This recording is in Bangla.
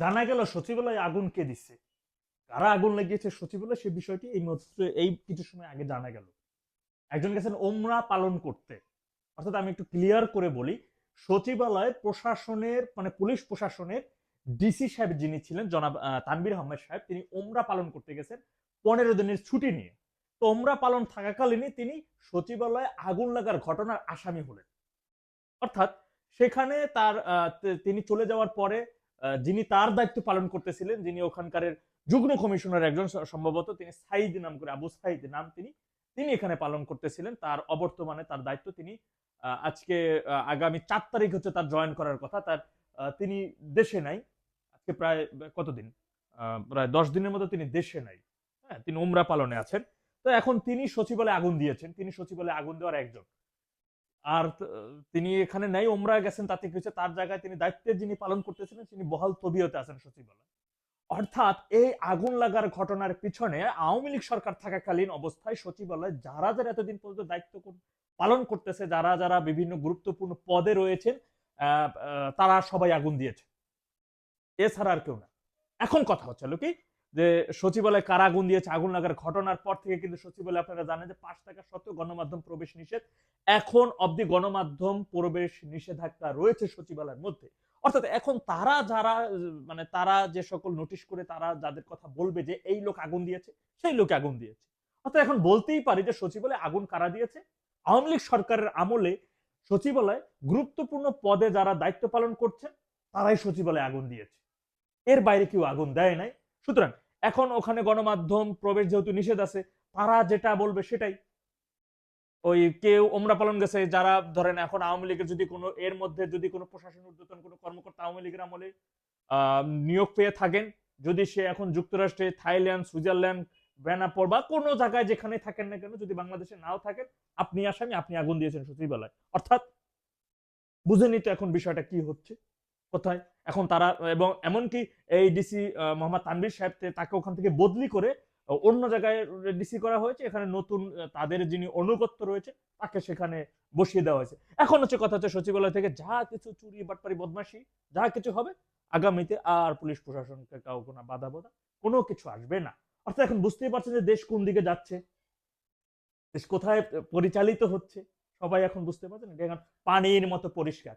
জানা গেল সচিবালয়ে আগুন কে দিচ্ছে কারা আগুন লাগিয়েছে সচিবালয় সে বিষয়টি এই মুহূর্তে এই কিছু সময় আগে জানা গেল। একজন গেছেন ওমরা পালন করতে। অর্থাৎ আমি একটু ক্লিয়ার করে বলি সচিবালয় প্রশাসনের মানে পুলিশ প্রশাসনের ডিসি সাহেব যিনি ছিলেন জনাব আহ, তানভীর আহমেদ সাহেব তিনি ওমরা পালন করতে গেছেন পনেরো দিনের ছুটি নিয়ে। তো ওমরা পালন থাকাকালীনই তিনি সচিবালয়ে আগুন লাগার ঘটনার আসামি হলেন। অর্থাৎ সেখানে তার তিনি চলে যাওয়ার পরে যিনি তার দায়িত্ব পালন করতেছিলেন, যিনি ওখানকারের যুগ্ম কমিশনার একজন সম্ভবত তিনি সাইদ নাম করে, আবু সাইদ নাম তিনি তিনি এখানে পালন করতেছিলেন। তার অবর্তমানে তার দায়িত্ব তিনি আজকে আগামী চার তারিখ হচ্ছে তার জয়েন করার কথা। তার তিনি দেশে নাই। আজকে প্রায়, কতদিন? প্রায় দশ দিনের মতো তিনি দেশে নাই। হ্যাঁ তিনি উমরা পালনে আছেন। তো এখন তিনি সচিবালয়ে আগুন দিয়েছেন। তিনি সচিবালয়ে আগুন দেওয়ার একজন। আর তিনি এখানে নেই ওমরা গেছেন, তাতে কি হচ্ছে তার জায়গায় তিনি দায়িত্বের যিনি পালন করতেছিলেন, তিনি বহাল তবিয়তে আছেন সচিবালয়। অর্থাৎ এই আগুন লাগার ঘটনার পিছনে আওয়ামী লীগ সরকার থাকাকালীন অবস্থায় সচিবালয় যারা যারা এতদিন পর্যন্ত দায়িত্ব পালন করতেছে, যারা যারা বিভিন্ন গুরুত্বপূর্ণ পদে রয়েছেন তারা সবাই আগুন দিয়েছে। এছাড়া আর কেউ না। এখন কথা হচ্ছে কি যে সচিবালয় কারা আগুন দিয়েছে আগুন লাগার ঘটনার পর থেকে কিন্তু সচিবালয় আপনারা জানেন যে পাঁচ টাকা সত্ত্বেও গণমাধ্যম প্রবেশ নিষেধ। এখন অবধি গণমাধ্যম প্রবেশ নিষেধাজ্ঞা রয়েছে সচিবালয়ের মধ্যে। অর্থাৎ এখন তারা যারা মানে তারা যে সকল নোটিশ করে তারা যাদের কথা বলবে যে এই লোক আগুন দিয়েছে, সেই লোক আগুন দিয়েছে। অর্থাৎ এখন বলতেই পারি যে সচিবালয়ে আগুন কারা দিয়েছে? আওয়ামী লীগ সরকারের আমলে সচিবালয় গুরুত্বপূর্ণ পদে যারা দায়িত্ব পালন করছেন তারাই সচিবালয়ে আগুন দিয়েছে। এর বাইরে কেউ আগুন দেয় নাই। সুতরাং এখন ওখানে গণমাধ্যম, প্রবেশ যেহেতু নিষেধ আছে, তারা যেটা বলবে সেটাই। ওই কেউ ওমরা পালন গেছে, যারা ধরেন এখন আওয়ামী লীগের যদি কোনো, এর মধ্যে যদি কোনো প্রশাসন, ঊর্ধ্বতন কোনো কর্মকর্তা আওয়ামী লীগের আমলে নিয়োগ পেয়ে থাকেন, যদি সে এখন যুক্তরাষ্ট্রে, থাইল্যান্ড, সুইজারল্যান্ড বেনাপোর বা কোনো জায়গায় যেখানে থাকেন না কেন, যদি বাংলাদেশে নাও থাকেন, আপনি আসামি, আপনি আগুন দিয়েছেন সচিবালয়। অর্থাৎ বুঝেনি তো এখন বিষয়টা কি হচ্ছে? কোথায়? এখন তারা, এবং এমনকি এই ডিসি মোহাম্মদ তানভীর সাহেব তাকে ওখান থেকে বদলি করে অন্য জায়গায় ডিসি করা হয়েছে। এখানে নতুন তাদের যিনি অনুগত্য রয়েছে, তাকে সেখানে বসিয়ে দেওয়া হয়েছে। এখন হচ্ছে কথা হচ্ছে সচিবালয় থেকে যা কিছু চুরি, বাটপারি, বদমাশি, যা কিছু হবে, আগামীতে আর পুলিশ প্রশাসনকে কাউ কোনো বাধা বাধা, কোনো কিছু আসবে না। অর্থাৎ এখন বুঝতেই পারছেন যে দেশ কোন দিকে যাচ্ছে। দেশ কোথায় পরিচালিত হচ্ছে, সবাই এখন বুঝতে পারছেন? এখন পানির মতো পরিষ্কার।